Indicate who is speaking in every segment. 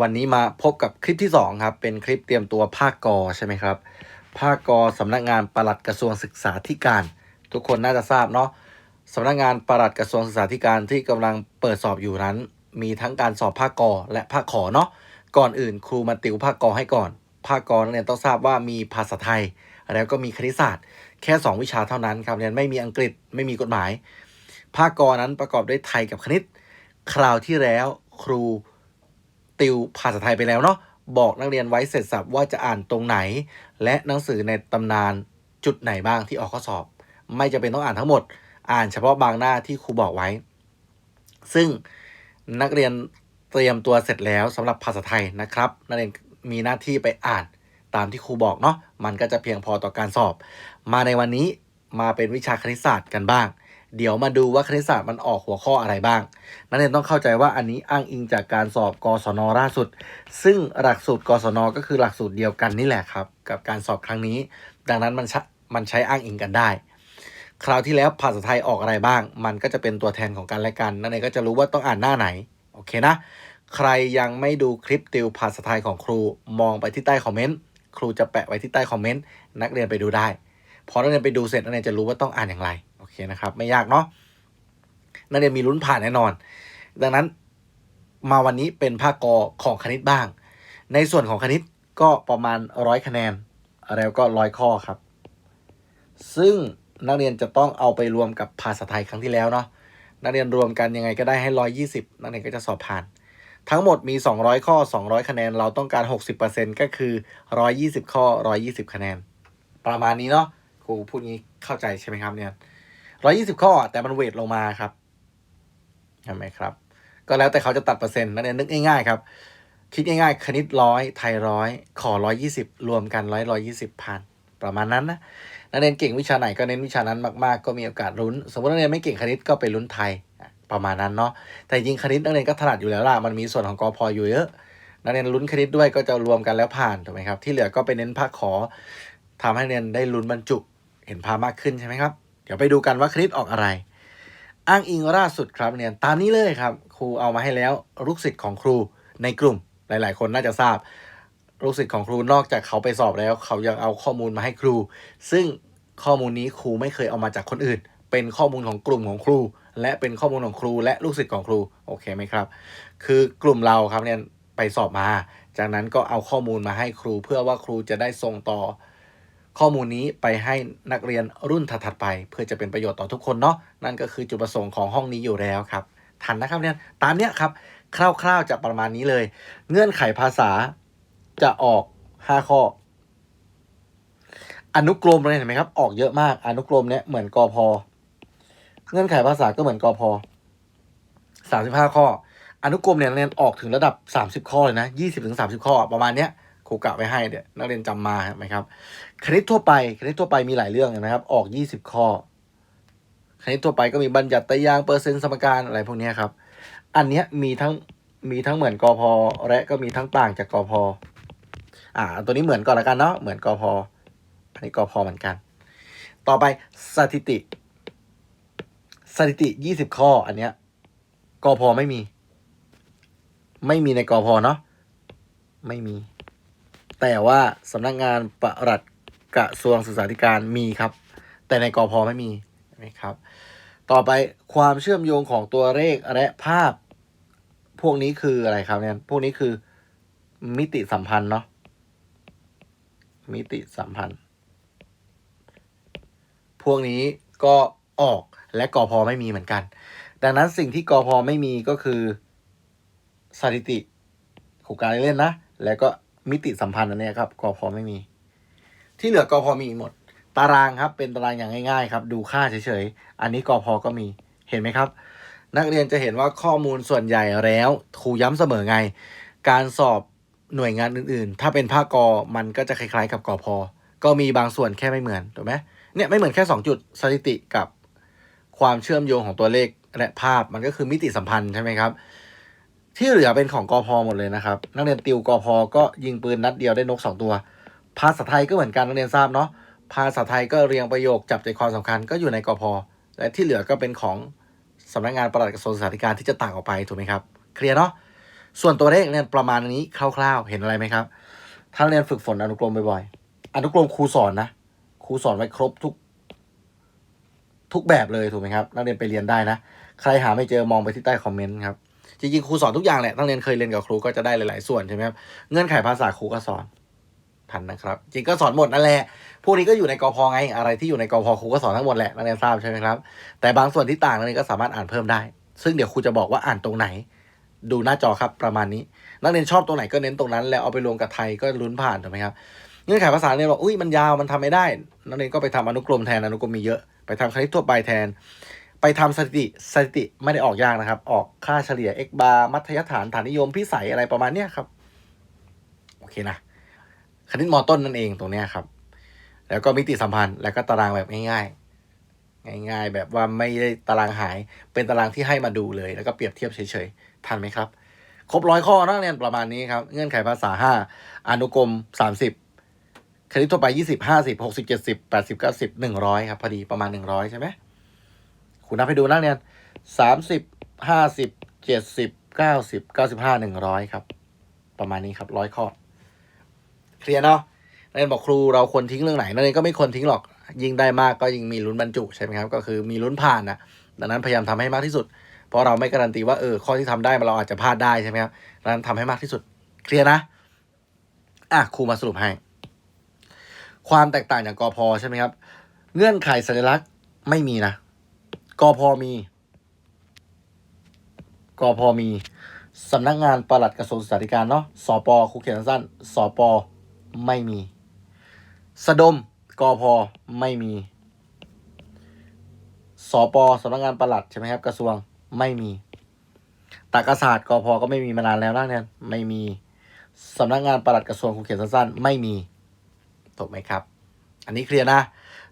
Speaker 1: วันนี้มาพบกับคลิปที่2ครับเป็นคลิปเตรียมตัวภาคกอใช่ไหมครับภาคกอสำนักงานปลัดกระทรวงศึกษาธิการ ทุกคนน่าจะทราบเนาะสำนักงานปลัดกระทรวงศึกษาธิการที่กำลังเปิดสอบอยู่นั้น มีทั้งการสอบภาคกอและภาคขอเนาะก่อนอื่นครูมาติวภาคกอให้ก่อน ภาคกอนักเรียนต้องทราบว่ามีภาษาไทย แล้วก็มีคณิตศาสตร์ แค่ 2 วิชาเท่านั้นครับเรียนไม่มีอังกฤษไม่มีกฎหมาย ภาคกอนั้นประกอบด้วยไทยกับคณิต คราวที่แล้วครู ติวภาษาไทยไปแล้วเนาะบอกนักเรียนไว้เสร็จสับว่าจะอ่านตรงไหน และหนังสือในตำนานจุดไหนบ้างที่ออกข้อสอบ ไม่จะเป็นต้องอ่านทั้งหมด อ่านเฉพาะบางหน้าที่ครูบอกไว้ ซึ่งนักเรียนเตรียมตัวเสร็จแล้วสำหรับภาษาไทยนะครับ นักเรียนมีหน้าที่ไปอ่านตามที่ครูบอกเนาะมันก็จะเพียงพอต่อการสอบ มาในวันนี้มาเป็นวิชาคณิตศาสตร์กันบ้าง เดี๋ยวมาดูว่าคณิตศาสตร์มันออกหัวข้ออะไรบ้าง นักเรียนต้องเข้าใจว่าอันนี้อ้างอิงจากการสอบกศนล่าสุด ซึ่งหลักสูตรกศนก็คือหลักสูตรเดียวกันนี่แหละครับ กับการสอบครั้งนี้ ดังนั้นมันมันใช้อ้างอิงกันได้ คราวที่แล้วภาษาไทยออกอะไรบ้าง มันก็จะเป็นตัวแทนของกันและกัน นักเรียนก็จะรู้ว่าต้องอ่านหน้าไหน โอเคนะ ใครยังไม่ดูคลิปติวภาษาไทยของครู มองไปที่ใต้คอมเมนต์ ครูจะแปะไว้ที่ใต้คอมเมนต์ นักเรียนไปดูได้ พอนักเรียนไปดูเสร็จนักเรียนจะรู้ว่าต้องอ่านอย่างไร เคนะครับ ไม่ยากเนาะนักเรียนมีลุ้นผ่านแน่นอน ดังนั้นมาวันนี้เป็นภาคกอของคณิตบ้าง ในส่วนของคณิตก็ประมาณร้อยคะแนน แล้วก็ร้อยข้อครับ ซึ่งนักเรียนจะต้องเอาไปรวมกับภาษาไทยครั้งที่แล้วเนาะนักเรียนรวมกันยังไงก็ได้ให้ร้อยยี่สิบนักเรียนก็จะสอบผ่าน ทั้งหมดมี 200 ข้อ 200 คะแนน เราต้องการ 60%ก็คือ 120 ข้อ 120 คะแนน ประมาณนี้เนาะครูพูดงี้เข้าใจใช่ไหมครับเนี่ย 120ข้อ แต่มันเวทลงมาครับใช่ไหมครับ ก็แล้วแต่เขาจะตัดเปอร์เซ็นต์นักเรียนนึกง่ายๆครับคิดง่ายๆ คณิตร้อยไทยร้อยขอร้อยยี่สิบรวมกันร้อยร้อยยี่สิบพันประมาณนั้นนะนักเรียนเก่งวิชาไหนก็เน้นวิชานั้นมากๆ ก็มีโอกาสลุ้น สมมตินักเรียนไม่เก่งคณิตก็ไปลุ้นไทยประมาณนั้นเนาะแต่จริงคณิตนักเรียนก็ถนัดอยู่แล้วล่ะมันมีส่วนของกอพออยู่เยอะนักเรียนลุ้นคณิตด้วยก็จะรวมกันแล้วผ่านถูกไหมครับที่เหลือก็ไปเน้นภาคขอทำให้นักเรียนได้ลุ้นบรรจุเห็นภาพมากขึ้นใช่ไหมครับ ดี๋ยวไปดูกันว่าคณิตออกอะไร อ้างอิงล่าสุดครับเนี่ยตามนี้เลยครับ ครูเอามาให้แล้วลูกศิษย์ของครูในกลุ่มหลาย ๆ คนน่าจะทราบลูกศิษย์ของครูนอกจากเขาไปสอบแล้ว เขายังเอาข้อมูลมาให้ครู ซึ่งข้อมูลนี้ครูไม่เคยเอามาจากคนอื่น เป็นข้อมูลของกลุ่มของครู และเป็นข้อมูลของครู และลูกศิษย์ของครูโอเคไหมครับ คือกลุ่มเราครับเนี่ยไปสอบมา จากนั้นก็เอาข้อมูลมาให้ครู เพื่อว่าครูจะได้ส่งต่อ ข้อมูลนี้ไปให้นักเรียนรุ่นถัดๆไป เพื่อจะเป็นประโยชน์ต่อทุกคนเนาะนั่นก็คือจุดประสงค์ของห้องนี้อยู่แล้วครับ ทันนะครับเนี่ยตามเนี้ยครับ คร่าวๆจะประมาณนี้เลย เงื่อนไขภาษาจะออก 5 ข้อ อนุกรมเลยเห็นไหมครับ ออกเยอะมาก อนุกรมเนี้ยเหมือนกอพอเงื่อนไขภาษาก็เหมือนกอพอสามสิบห้าข้อ อนุกรมเนี่ยเรียนออกถึงระดับสามสิบข้อเลยนะยี่สิบถึงสามสิบข้อประมาณเนี้ย ครูกะไว้ให้เดี๋ยวนักเรียนจำมาไหมครับคณิตทั่วไปคณิตทั่วไปมีหลายเรื่องนะครับ ออกยี่สิบข้อ คณิตทั่วไปก็มีบัญญัติตารางเปอร์เซ็นต์สมการอะไรพวกนี้ครับ อันเนี้ยมีทั้งมีทั้งเหมือนกอพอและก็มีทั้งต่างจากกอพออ่า ตัวนี้เหมือนก่อนละกันเนาะเหมือนกอพออันนี้กอพอเหมือนกัน ต่อไปสถิติ สถิติยี่สิบข้ออันเนี้ยกอพอไม่มี ไม่มีในกอพอเนาะไม่มี แต่ว่าสำนักงานประหลัดกระทรวงศึกษาธิการมีครับ แต่ในกอพอไม่มีนะครับ ต่อไปความเชื่อมโยงของตัวเลขและภาพ พวกนี้คืออะไรครับเนี่ยพวกนี้คือมิติสัมพันธ์เนาะมิติสัมพันธ์ พวกนี้ก็ออกและกอพอไม่มีเหมือนกัน ดังนั้นสิ่งที่กอพอไม่มีก็คือสถิติของการเล่นนะ แล้วก็ มิติสัมพันธ์อันนี้ครับกอพอไม่มี ที่เหลือกอพอมีหมด ตารางครับ เป็นตารางอย่างง่ายๆครับ ดูค่าเฉยๆ อันนี้กอพอก็มีเห็นไหมครับ นักเรียนจะเห็นว่าข้อมูลส่วนใหญ่แล้วครูย้ำเสมอไง การสอบหน่วยงานอื่นๆ ถ้าเป็นภาคกอมันก็จะคล้ายๆ กับกอพอก็มีบางส่วนแค่ไม่เหมือนถูกไหมเนี่ยไม่เหมือนแค่ 2 จุดสถิติกับความเชื่อมโยงของตัวเลขและภาพมันก็คือมิติสัมพันธ์ใช่ไหมครับ ที่เหลือเป็นของกอพอหมดเลยนะครับ นักเรียนติวกอพอก็ยิงปืนนัดเดียวได้นกสองตัว ภาษาไทยก็เหมือนกันนักเรียนทราบเนาะภาษาไทยก็เรียงประโยคจับใจความสำคัญก็อยู่ในกอพอและที่เหลือก็เป็นของสำนักงานปลัดกระทรวงศึกษาธิการที่จะต่างออกไปถูกไหมครับ เคลียร์เนาะส่วนตัวเลขเนี่ยประมาณนี้คร่าวๆ เห็นอะไรไหมครับถ้าเรียนฝึกฝนอนุกรมบ่อยๆอนุกรมครูสอนนะครูสอนไว้ครบทุก ทุกแบบเลยถูกไหมครับ นักเรียนไปเรียนได้นะ ใครหาไม่เจอมองไปที่ใต้คอมเมนต์ครับ จริงๆครูสอนทุกอย่างแหละนักเรียนเคยเรียนกับครูก็จะได้หลาย ๆ ส่วนใช่ไหมครับเงื่อนไขภาษาครูก็สอนทันนะครับ จริงก็สอนหมดนั่นแหละพวกนี้ก็อยู่ในกพไงอะไรที่อยู่ในกพครูก็สอนทั้งหมดแหละนักเรียนทราบใช่ไหมครับ แต่บางส่วนที่ต่างนักเรียนก็สามารถอ่านเพิ่มได้ ซึ่งเดี๋ยวครูจะบอกว่าอ่านตรงไหน ดูหน้าจอครับประมาณนี้ นักเรียนชอบตรงไหนก็เน้นตรงนั้น แล้วเอาไปรวมกับไทยก็ลุ้นผ่านถูกไหมครับเงื่อนไขภาษาเนี่ยบอกอุ้ยมันยาวมันทำไม่ได้ นักเรียนก็ไปทำอนุกรมแทนอนุกรมมีเยอะไปทำคณิตทั่วไปแทน ไปทำสถิติสถิติไม่ได้ออกยากนะครับ ออกค่าเฉลี่ย x bar มัธยฐานฐานนิยมพิสัยอะไรประมาณเนี้ยครับ โอเคนะ คณิตมอต้นนั่นเองตรงเนี้ยครับ แล้วก็มิติสัมพันธ์ แล้วก็ตารางแบบง่ายๆ ง่ายๆ แบบว่าไม่ได้ตารางหาย เป็นตารางที่ให้มาดูเลย แล้วก็เปรียบเทียบเฉยๆ ทันไหมครับ ครบร้อยข้อนักเรียนประมาณนี้ครับ เงื่อนไขภาษาห้าอนุกรมสามสิบคณิตทั่วไปยี่สิบห้าสิบหกสิบเจ็ดสิบแปดสิบเก้าสิบหนึ่งร้อยครับพอดีประมาณหนึ่งร้อยใช่ไหม คุณนับให้ดูนักเรียสามสิบห้าสิบเจ็ดสิบเก้าสิบเก้าสิบห้าหนึ่งร้อยครับ ประมาณนี้ครับร้อยข้อ เคลียร์เนาะนักเรียนบอกครูเราควรทิ้งเรื่องไหนนักเรียนก็ไม่ควรทิ้งหรอก ยิ่งได้มากก็ยิ่งมีลุ้นบรรจุใช่ไหมครับ ก็คือมีลุ้นผ่านนะดังนั้นพยายามทำให้มากที่สุด เพราะเราไม่การันตีว่าเออข้อที่ทำได้เราอาจจะพลาดได้ใช่ไหมครับดังนั้นทำให้มากที่สุด เคลียร์นะอะครูมาสรุปให้ ความแตกต่างจากกอพอใช่ไหมครับ เงื่อนไขสัญลักษณ์ไม่มีนะ กพอมี กพอมีสำนักงานปลัดกระทรวงศึกษาธิการเนาะสปครูเขียนสั้นๆสปไม่มี สะดมกอพอไม่มีสปสำนักงานปลัดใช่ไหมครับ กระทรวงไม่มีตากศาสตร์กอพอก็ไม่มีมานานแล้วนะเนี่ยไม่มีสำนักงานปลัดกระทรวงครูเขียนสั้นๆ ไม่มีถูกไหมครับ อันนี้เคลียร์นะ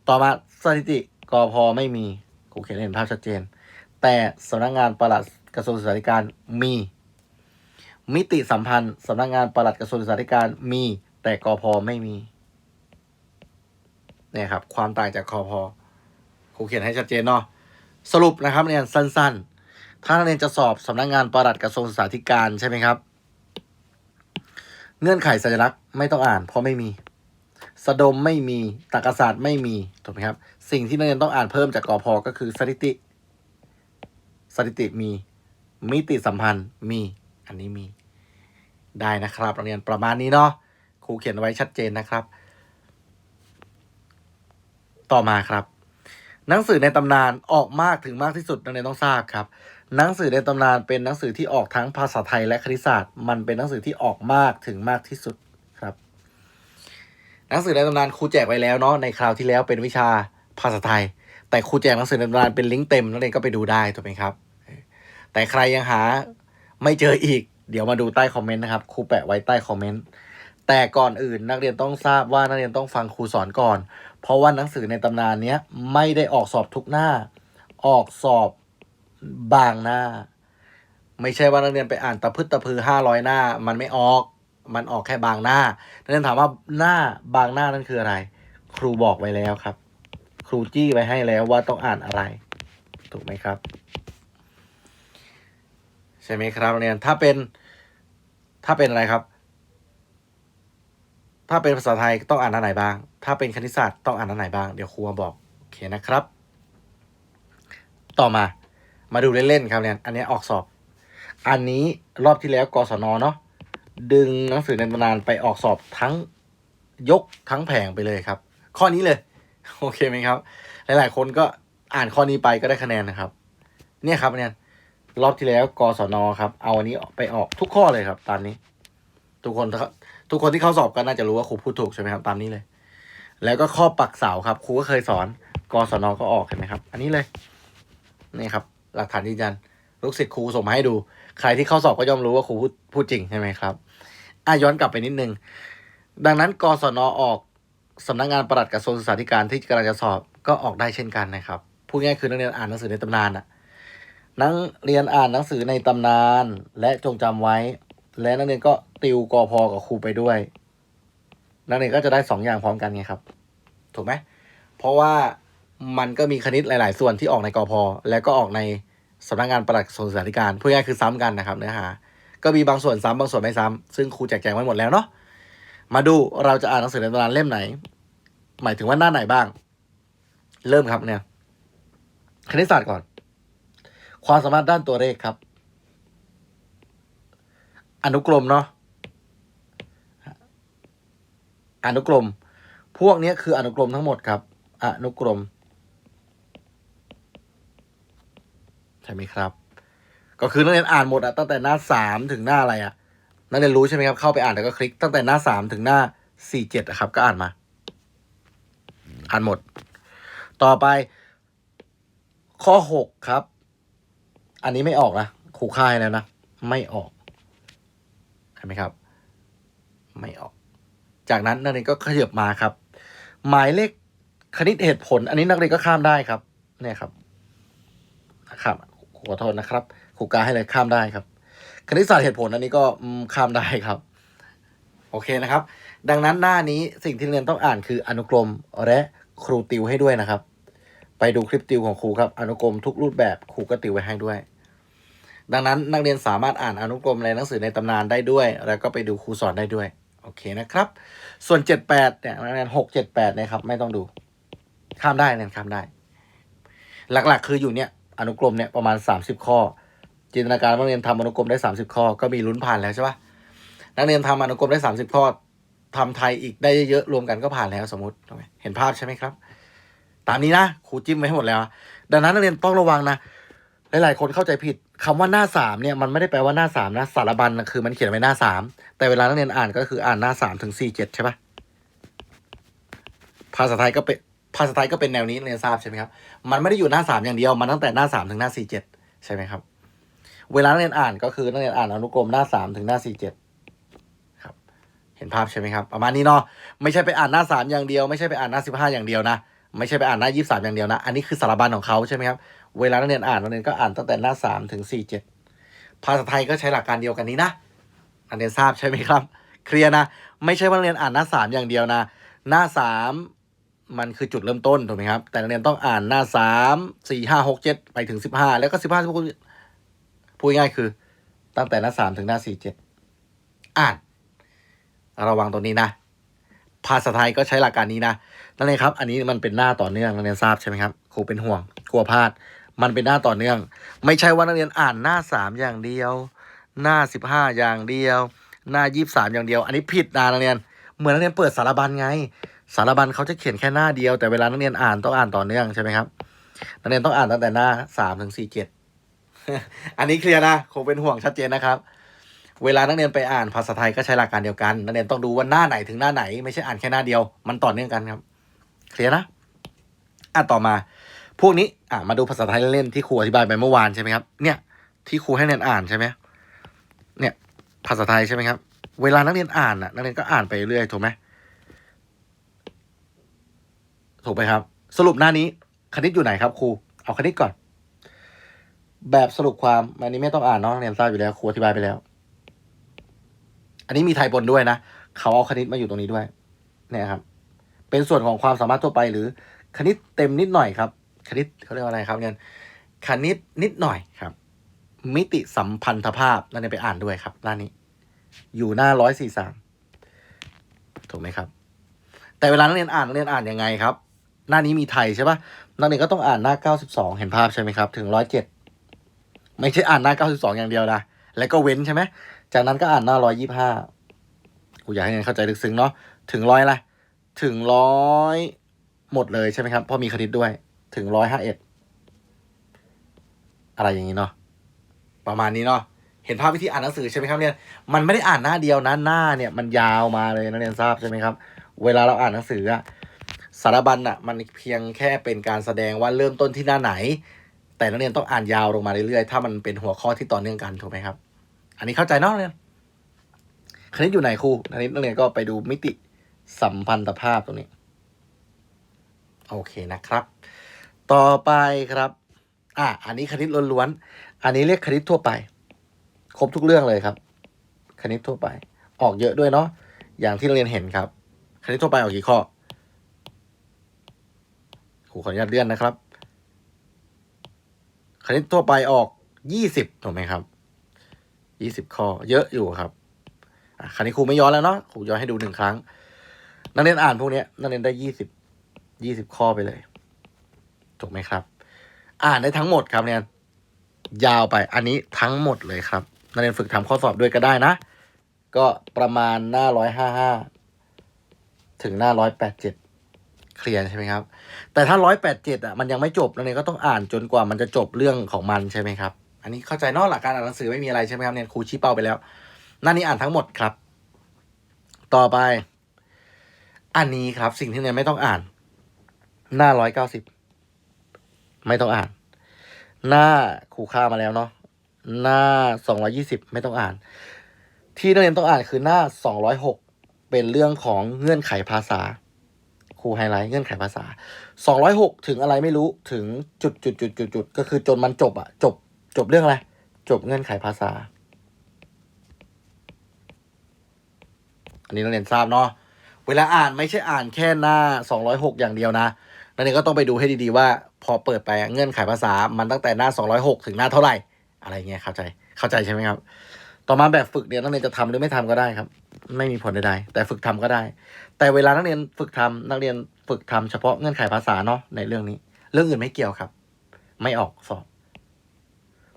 Speaker 1: ต่อมาสถิติกอพอไม่มี ครูเขียนให้เห็นภาพชัดเจน แต่สำนักงานปลัดกระทรวงศึกษาธิการมี มิติสัมพันธ์สำนักงานปลัดกระทรวงศึกษาธิการมี แต่กอพอไม่มีเนี่ยครับ ความต่างจากคอพอครูเขียนให้ชัดเจนเนาะสรุปนะครับเรียนสั้น ๆ ถ้านักเรียนจะสอบสำนักงานปลัดกระทรวงศึกษาธิการใช่ไหมครับ เงื่อนไขสัญลักษณ์ไม่ต้องอ่านเพราะไม่มี สดมไม่มีตรรกศาสตร์ไม่มีถูกไหมครับ สิ่งที่นักเรียนต้องอ่านเพิ่มจากกอพอก็คือสถิติ สถิติมี มิติสัมพันธ์มี อันนี้มี ได้นะครับนักเรียนประมาณนี้เนาะครูเขียนไว้ชัดเจนนะครับ ต่อมาครับ หนังสือในตำนานออกมากถึงมากที่สุดนักเรียนต้องทราบครับ หนังสือในตำนานเป็นหนังสือที่ออกทั้งภาษาไทยและคณิตศาสตร์ มันเป็นหนังสือที่ออกมากถึงมากที่สุด หนังสือในตำนานครูแจกไว้แล้วเนาะในคราวที่แล้วเป็นวิชาภาษาไทย แต่ครูแจกหนังสือในตำนานเป็นลิงก์เต็มนักเรียนก็ไปดูได้ถูกไหมครับ แต่ใครยังหาไม่เจออีก เดี๋ยวมาดูใต้คอมเมนต์นะครับครูแปะไว้ใต้คอมเมนต์แต่ก่อนอื่นนักเรียนต้องทราบว่านักเรียนต้องฟังครูสอนก่อน เพราะว่าหนังสือในตำนานเนี้ยไม่ได้ออกสอบทุกหน้า ออกสอบบางหน้า ไม่ใช่ว่านักเรียนไปอ่านตะพึดตะพือห้าร้อยหน้า มันไม่ออก มันออกแค่บางหน้านักเรียนถามว่าหน้าบางหน้านั่นคืออะไร ครูบอกไว้แล้วครับ ครูจี้ไว้ให้แล้วว่าต้องอ่านอะไร ถูกไหมครับ ใช่ไหมครับเรียนถ้าเป็นถ้าเป็นอะไรครับ ถ้าเป็นภาษาไทยต้องอ่านอันไหนบ้าง ถ้าเป็นคณิตศาสตร์ต้องอ่านอันไหนบ้าง เดี๋ยวครูมาบอกโอเคนะครับ ต่อมา มาดูเล่นๆครับเนี่ยอันนี้ออกสอบ อันนี้รอบที่แล้วกศนเนาะ ดึงหนังสือในตำนานไปออกสอบทั้งยกทั้งแผงไปเลยครับ ข้อนี้เลย โอเคไหมครับ หลายๆ คนก็อ่านข้อนี้ไปก็ได้คะแนนนะครับ เนี่ยครับเนี่ยรอบที่แล้วกศนครับ เอาอันนี้ไปออกทุกข้อเลยครับ ตามนี้ ทุกคนทุกคนที่เข้าสอบก็น่าจะรู้ว่าครูพูดถูกใช่ไหมครับ ตามนี้เลย แล้วก็ข้อปักเสาครับครูก็เคยสอนกศนก็ออกเห็นไหมครับ อันนี้เลยนี่ครับ หลักฐานยืนยัน ลูกศิษย์ครูส่งมาให้ดู ใครที่เข้าสอบก็ย่อมรู้ว่าครูพูดพูดจริงใช่ไหมครับอะย้อนกลับไปนิดนึง ดังนั้นกศนออกสำนักงานประหลัดกระทรวงศึกษาธิการที่กำลังจะสอบก็ออกได้เช่นกันนะครับพูดง่ายคือนักเรียนอ่านหนังสือในตำนานอะนักเรียนอ่านหนังสือในตำนาน และจงจำไว้ และนักเรียนก็ติวกอพอกับครูไปด้วย นักเรียนก็จะได้สองอย่างพร้อมกันไงครับ ถูกไหมเพราะว่ามันก็มีคณิตหลาย ๆ ส่วนที่ออกในกอพอและก็ออกใน สำนักงานปลัดกระทรวงศึกษาธิการพูดง่ายคือซ้ำกันนะครับเนื้อหา ก็มีบางส่วนซ้ำบางส่วนไม่ซ้ำซึ่งครูแจกแจงไว้หมดแล้วเนาะมาดูเราจะอ่านหนังสือในตำนานเล่มไหน หมายถึงว่าหน้าไหนบ้าง เริ่มครับเนี่ยคณิตศาสตร์ก่อน ความสามารถด้านตัวเลขครับ อนุกรมเนาะอนุกรม พวกนี้คืออนุกรมทั้งหมดครับ อนุกรม ใช่ไหมครับ ก็คือนักเรียนอ่านหมดอะตั้งแต่หน้าสามถึงหน้าอะไรอะนักเรียนรู้ใช่ไหมครับ เข้าไปอ่านแล้วก็คลิกตั้งแต่หน้าสามถึงหน้าสี่เจ็ดอะครับ ก็อ่านมา อ่านหมด ต่อไป ข้อหกครับ อันนี้ไม่ออกนะครูค่ายแล้วนะ ไม่ออกเห็นไหมครับ ไม่ออก จากนั้นนักเรียนก็ขยับมาครับ หมายเลขคณิตเหตุผล อันนี้นักเรียนก็ข้ามได้ครับ เนี่ยครับครับ ขอโทษนะครับครูกาให้เลยข้ามได้ครับ คณิตศาสตร์เหตุผลอันนี้ก็ข้ามได้ครับ โอเคนะครับ ดังนั้นหน้านี้สิ่งที่นักเรียนต้องอ่านคืออนุกรมและครูติวให้ด้วยนะครับ ไปดูคลิปติวของครูครับ อนุกรมทุกรูปแบบครูก็ติวไว้ให้ด้วย ดังนั้นนักเรียนสามารถอ่านอนุกรมในหนังสือในตำนานได้ด้วย แล้วก็ไปดูครูสอนได้ด้วยโอเคนะครับ ส่วน 78เนี่ยนักเรียน6 78เนี่ยครับ ไม่ต้องดู ข้ามได้เนี่ยข้ามได้ หลักๆ คืออยู่เนี่ย อนุกรมเนี่ยประมาณ 30 ข้อ จินตนาการว่านักเรียนทำอนุกรมได้ 30 ข้อ ก็มีลุ้นผ่านแล้วใช่ปะนักเรียนทำอนุกรมได้ 30 ข้อทำไทยอีกได้เยอะๆรวมกันก็ผ่านแล้วสมมติเห็นภาพใช่ไหมครับ ตามนี้นะครูจิ้มไว้ให้หมดแล้ว ดังนั้นนักเรียนต้องระวังนะหลายๆคนเข้าใจผิดคำว่าหน้าสามเนี่ยมันไม่ได้แปลว่าหน้าสามนะสารบัญนะคือมันเขียนไว้หน้าสามแต่เวลานักเรียนอ่านก็คืออ่านหน้าสามถึงสี่เจ็ดใช่ปะภาษาไทยก็เป็น ภาษาไทยก็เป็นแนวนี้เรียนทราบใช่ไหมครับ มันไม่ได้อยู่หน้าสามอย่างเดียว มันตั้งแต่หน้าสามถึงหน้าสี่เจ็ดใช่ไหมครับ เวลานักเรียนอ่านก็คือนักเรียนอ่านอนุกรมหน้าสามถึงหน้าสี่เจ็ดครับ เห็นภาพใช่ไหมครับ ประมาณนี้เนาะ ไม่ใช่ไปอ่านหน้าสามอย่างเดียว ไม่ใช่ไปอ่านหน้าสิบห้าอย่างเดียวนะ ไม่ใช่ไปอ่านหน้ายี่สามอย่างเดียวนะ อันนี้คือสารบัญของเขาใช่ไหมครับ เวลานักเรียนอ่านนักเรียนก็อ่านตั้งแต่หน้าสามถึงสี่เจ็ดภาษาไทยก็ใช้หลักการเดียวกันนี้นะนักเรียนทราบใช่ไหมครับ เคลียร์นะ ไม่ใช่ว่านักเรียนอ่านหน้าสามอย่างเดียวนะ หน้าสาม มันคือจุดเริ่มต้นถูกไหมครับ แต่นักเรียนต้องอ่านหน้าสามสี่ห้าหกเจ็ดไปถึงสิบห้าแล้วก็สิบห้าสิบหกพูดง่ายคือ ตั้งแต่หน้าสามถึงหน้าสี่เจ็ดอ่าน ระวังตัวนี้นะ ภาษาไทยก็ใช้หลักการนี้นะนั่นเองครับ อันนี้มันเป็นหน้าต่อเนื่องนักเรียนทราบใช่ไหมครับครูเป็นห่วงกลัวพลาด มันเป็นหน้าต่อเนื่อง ไม่ใช่ว่านักเรียนอ่านหน้าสามอย่างเดียว หน้าสิบห้าอย่างเดียว หน้ายี่สามอย่างเดียว อันนี้ผิดนะนักเรียน เหมือนนักเรียนเปิดสารบัญไง สารบัญเขาจะเขียนแค่หน้าเดียวแต่เวลานักเรียนอ่านต้องอ่านต่อเนื่องใช่ไหมครับนักเรียนต้องอ่านตั้งแต่หน้าสามถึงสี่เจ็ดอันนี้เคลียร์นะคงเป็นห่วงชัดเจนนะครับ เวลานักเรียนไปอ่านภาษาไทยก็ใช้หลักการเดียวกันนักเรียนต้องดูว่าหน้าไหนถึงหน้าไหน ไม่ใช่อ่านแค่หน้าเดียว มันต่อเนื่องกันครับ เคลียร์นะอะต่อมา พวกนี้อะมาดูภาษาไทยเล่นๆที่ครูอธิบายไปเมื่อวานใช่ไหมครับเนี่ยที่ครูให้นักเรียนอ่านใช่ไหมเนี่ย ภาษาไทยใช่ไหมครับ เวลานักเรียนอ่านน่ะนักเรียนก็อ่านไปเรื่อยถูกไหม ถูกไหมครับ สรุปหน้านี้คณิตอยู่ไหนครับครู เอาคณิตก่อน แบบสรุปความอันนี้ไม่ต้องอ่านเนาะเรียนทราบอยู่แล้วครูอธิบายไปแล้ว อันนี้มีไทยบนด้วยนะเขาเอาคณิตมาอยู่ตรงนี้ด้วยเนี่ยครับ เป็นส่วนของความสามารถทั่วไปหรือ คณิตเต็มนิดหน่อยครับ คณิตเขาเรียกว่าอะไรครับเนี่ยคณิตนิดหน่อยครับ มิติสัมพันธภาพนั่นเองไปอ่านด้วยครับหน้านี้ อยู่หน้าร้อยสี่สามถูกไหมครับ แต่เวลานักเรียนอ่านนักเรียนอ่านยังไงครับ หน้านี้มีไทยใช่ปะนักเรียนก็ต้องอ่านหน้าเก้าสิบสองเห็นภาพใช่ไหมครับ ถึงร้อยเจ็ดไม่ใช่อ่านหน้าเก้าสิบสองอย่างเดียวนะ แล้วก็เว้นใช่ไหม จากนั้นก็อ่านหน้าร้อยยี่ห้ากูอยากให้เรียนเข้าใจลึกซึ้งเนาะ ถึงร้อยละ ถึงร้อยหมดเลยใช่ไหมครับเพราะมีคณิตด้วย ถึงร้อยห้าเอ็ดอะไรอย่างนี้เนาะ ประมาณนี้เนาะ เห็นภาพวิธีอ่านหนังสือใช่ไหมครับเนี่ยมันไม่ได้อ่านหน้าเดียวนะ หน้าเนี่ยมันยาวมาเลยนักเรียนทราบใช่ไหมครับ เวลาเราอ่านหนังสืออะ สารบัญอะมันเพียงแค่เป็นการแสดงว่าเริ่มต้นที่หน้าไหน แต่นักเรียนต้องอ่านยาวลงมาเรื่อยๆ ถ้ามันเป็นหัวข้อที่ต่อเนื่องกันถูกไหมครับ อันนี้เข้าใจเนาะนักเรียนคณิตอยู่ไหนครูคณิตนักเรียนก็ไปดูมิติสัมพันธภาพตรงนี้ โอเคนะครับ ต่อไปครับ อะอันนี้คณิตล้วนๆอันนี้เรียกคณิตทั่วไป ครบทุกเรื่องเลยครับ คณิตทั่วไป ออกเยอะด้วยเนาะอย่างที่นักเรียนเห็นครับ คณิตทั่วไปออกกี่ข้อ ครูขออนุญาตเลื่อนนะครับ คณิตทั่วไปออกยี่สิบถูกไหมครับยี่สิบข้อ เยอะอยู่ครับอะคราวนี้ครูไม่ย้อนแล้วเนาะครูย้อนให้ดูหนึ่งครั้ง นักเรียนอ่านพวกนี้นักเรียนได้ยี่สิบยี่สิบข้อไปเลย ถูกไหมครับ อ่านได้ทั้งหมดครับเนี่ยยาวไปอันนี้ทั้งหมดเลยครับนักเรียนฝึกทำข้อสอบด้วยก็ได้นะ ก็ประมาณหน้าร้อยห้าห้าถึงหน้าร้อยแปดเจ็ด เคลียร์ใช่ไหมครับ แต่ถ้าร้อยแปดเจ็ดอะมันยังไม่จบนักเรียก็ต้องอ่านจนกว่ามันจะจบเรื่องของมันใช่ไหมครับ อันนี้เข้าใจนอกหลักการอ่านหนังสือไม่มีอะไรใช่ไหมครับเนี่ยครูชี้เป้าไปแล้ว หน้านี้อ่านทั้งหมดครับ ต่อไป อันนี้ครับ สิ่งที่เนี่ยไม่ต้องอ่าน หน้าร้อยเก้าสิบไม่ต้องอ่าน หน้าครูค่ามาแล้วเนาะหน้าสองร้อยี่สิบไม่ต้องอ่าน ที่นักเรียนต้องอ่านคือหน้าสองร้อยหกเป็นเรื่องของเงื่อนไขภาษา รูไฮไลท์เงื่อนไขภาษาสองร้อยหกถึงอะไรไม่รู้ถึงจุดจุดจุดจุดจุดก็คือจนมันจบอะจบจบเรื่องอะไร จบเงื่อนไขภาษา อันนี้นักเรียนทราบเนาะเวลาอ่านไม่ใช่อ่านแค่หน้า 206 อย่างเดียวนะนักเรียนก็ต้องไปดูให้ดีๆว่า พอเปิดไปเงื่อนไขภาษา มันตั้งแต่หน้า 206 ถึงหน้าเท่าไหร่ อะไรเงี้ยเข้าใจเข้าใจใช่ไหมครับ ต่อมาแบบฝึกเนี่ยนักเรียนจะทำหรือไม่ทำก็ได้ครับ ไม่มีผลใดๆแต่ฝึกทำก็ได้ แต่เวลานักเรียนฝึกทำนักเรียนฝึกทำเฉพาะเงื่อนไขภาษาเนาะในเรื่องนี้ เรื่องอื่นไม่เกี่ยวครับ ไม่ออกสอบ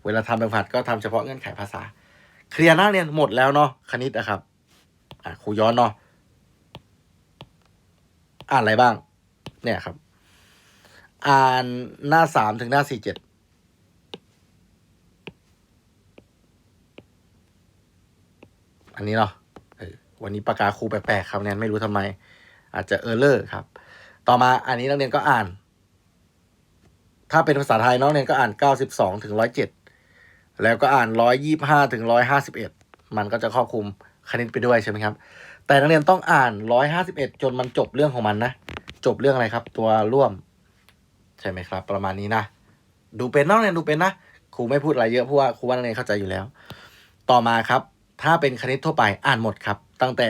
Speaker 1: เวลาทำแบบฝัดก็ทำเฉพาะเงื่อนไขภาษา เคลียร์หน้าเรียนหมดแล้วเนาะคณิตนะครับอะครูย้อนเนาะอ่านอะไรบ้าง เนี่ยครับ อ่านหน้าสามถึงหน้าสี่เจ็ดอันนี้เนาะ วันนี้ปากกาครูแปลกๆครับเนี่ยไม่รู้ทำไม อาจจะเออร์เลอร์ครับ ต่อมาอันนี้นักเรียนก็อ่าน ถ้าเป็นภาษาไทยน้องเรียนก็อ่านเก้าสิบสองถึงร้อยเจ็ดแล้วก็อ่านร้อยยี่ห้าถึงร้อยห้าสิบเอ็ดมันก็จะครอบคลุมคณิตไปด้วยใช่ไหมครับ แต่นักเรียนต้องอ่านร้อยห้าสิบเอ็ดจนมันจบเรื่องของมันนะ จบเรื่องอะไรครับ ตัวร่วม ใช่ไหมครับ ประมาณนี้นะ ดูเป็นน้อกเรียนดูเป็นนะครูไม่พูดอะไรเยอะเพราะว่าครูว่านักเรียนเข้าใจอยู่แล้ว ต่อมาครับ ถ้าเป็นคณิตทั่วไปอ่านหมดครับ ตั้งแต่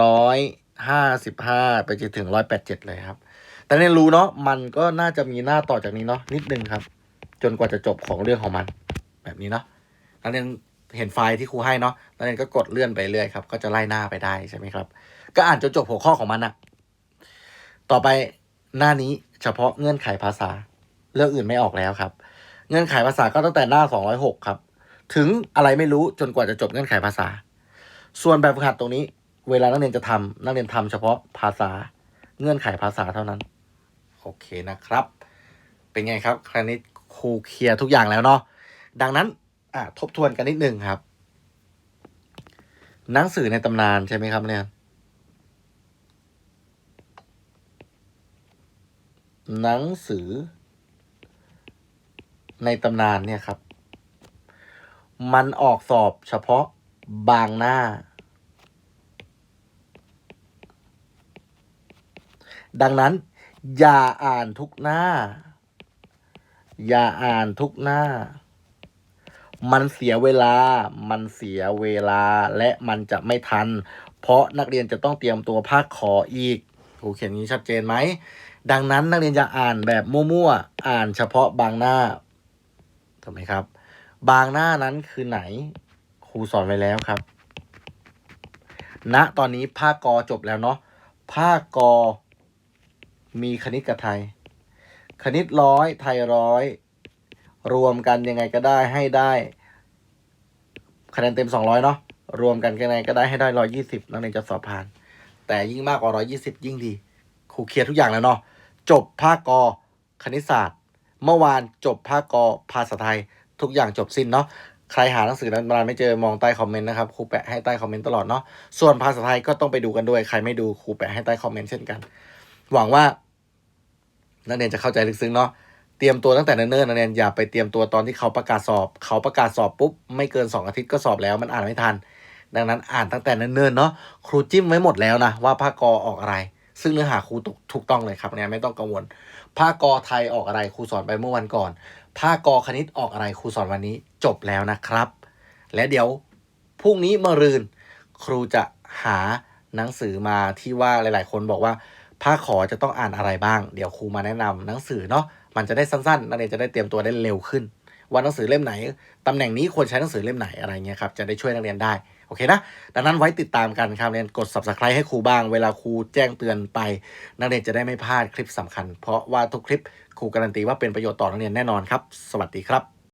Speaker 1: ร้อยห้าสิบห้าไปจนถึงร้อยแปดเจ็ดเลยครับ แต่เรียนรู้เนาะมันก็น่าจะมีหน้าต่อจากนี้เนาะนิดนึงครับ จนกว่าจะจบของเรื่องของมัน แบบนี้เนาะนักเรียนเห็นไฟล์ที่ครูให้เนาะนักเรียนก็กดเลื่อนไปเรื่อยครับก็จะไล่หน้าไปได้ใช่ไหมครับ ก็อ่านจนจบหัวข้อของมันนะต่อไปหน้านี้เฉพาะเงื่อนไขภาษา เรื่องอื่นไม่ออกแล้วครับ เงื่อนไขภาษาก็ตั้งแต่หน้า 206 ครับ ถึงอะไรไม่รู้จนกว่าจะจบเงื่อนไขภาษา ส่วนแบบฝึกหัดตรงนี้ เวลานักเรียนจะทำนักเรียนทำเฉพาะภาษาเงื่อนไขภาษาเท่านั้น โอเคนะครับ เป็นไงครับคราวนี้ครูเคลียร์ทุกอย่างแล้วเนาะดังนั้นอะทบทวนกันนิดหนึ่งครับ หนังสือในตำนานใช่ไหมครับเนี่ยหนังสือในตำนานเนี่ยครับ มันออกสอบเฉพาะบางหน้า ดังนั้น อย่าอ่านทุกหน้า อย่าอ่านทุกหน้า มันเสียเวลา มันเสียเวลาและมันจะไม่ทัน เพราะนักเรียนจะต้องเตรียมตัวภาคขออีกครูเขียนงนี้ชัดเจนไหม ดังนั้นนักเรียนจะอ่านแบบมั่วๆ อ่านเฉพาะบางหน้า ถูกไหมครับ บางหน้านั้นคือไหน ครูสอนไว้แล้วครับณตอนนี้ภาคกอจบแล้วเนาะภาคกอ มีคณิตกับไทย คณิตร้อยไทยร้อย รวมกันยังไงก็ได้ให้ได้คะแนนเต็มสองร้อยเนาะรวมกันยังไงก็ได้ให้ได้ร้อยี่สิบนักเรียนจะสอบผ่าน แต่ยิ่งมากกว่าร้อยี่สิบยิ่งดีครูเคลียร์ทุกอย่างแล้วเนาะจบภาคกอคณิตศาสตร์ เมื่อวานจบภาคกอภาษาไทย ทุกอย่างจบสิ้นเนาะใครหาหนังสือนั้นมาไม่เจอมองใต้คอมเมนต์นะครับครูแปะให้ใต้คอมเมนต์ตลอดเนาะส่วนภาษาไทยก็ต้องไปดูกันด้วย ใครไม่ดูครูแปะให้ใต้คอมเมนต์เช่นกัน หวังว่านักเรียนจะเข้าใจลึกซึ้งเนาะเตรียมตัวตั้งแต่เนิ่นๆนักเรียนอย่าไปเตรียมตัวตอนที่เขาประกาศสอบ เขาประกาศสอบปุ๊บไม่เกินสองอาทิตย์ก็สอบแล้วมันอ่านไม่ทัน ดังนั้นอ่านตั้งแต่เนิ่นๆเนาะครูจิ้มไว้หมดแล้วนะว่าภาคกอออกอะไร ซึ่งเนื้อหาครูถูกถูกต้องเลยครับเนี่ยไม่ต้องกังวลภาคกอไทยออกอะไรครูสอนไปเมื่อวันก่อน ถ้ากอคณิตออกอะไรครูสอนวันนี้จบแล้วนะครับ และเดี๋ยวพรุ่งนี้มรืน ครูจะหาหนังสือมาที่ว่าหลาย ๆ คนบอกว่าภาคขอจะต้องอ่านอะไรบ้าง เดี๋ยวครูมาแนะนำหนังสือเนาะมันจะได้สั้นๆนักเรียนจะได้เตรียมตัวได้เร็วขึ้น ว่าหนังสือเล่มไหนตำแหน่งนี้ควรใช้หนังสือเล่มไหนอะไรเงี้ยครับจะได้ช่วยนักเรียนได้โอเคนะดังนั้นไว้ติดตามกันครับเรียนกด subscribe ให้ครูบ้าง เวลาครูแจ้งเตือนไป นักเรียนจะได้ไม่พลาดคลิปสำคัญ เพราะว่าทุกคลิป ครูการันตีว่าเป็นประโยชน์ต่อนักเรียนแน่นอนครับ สวัสดีครับ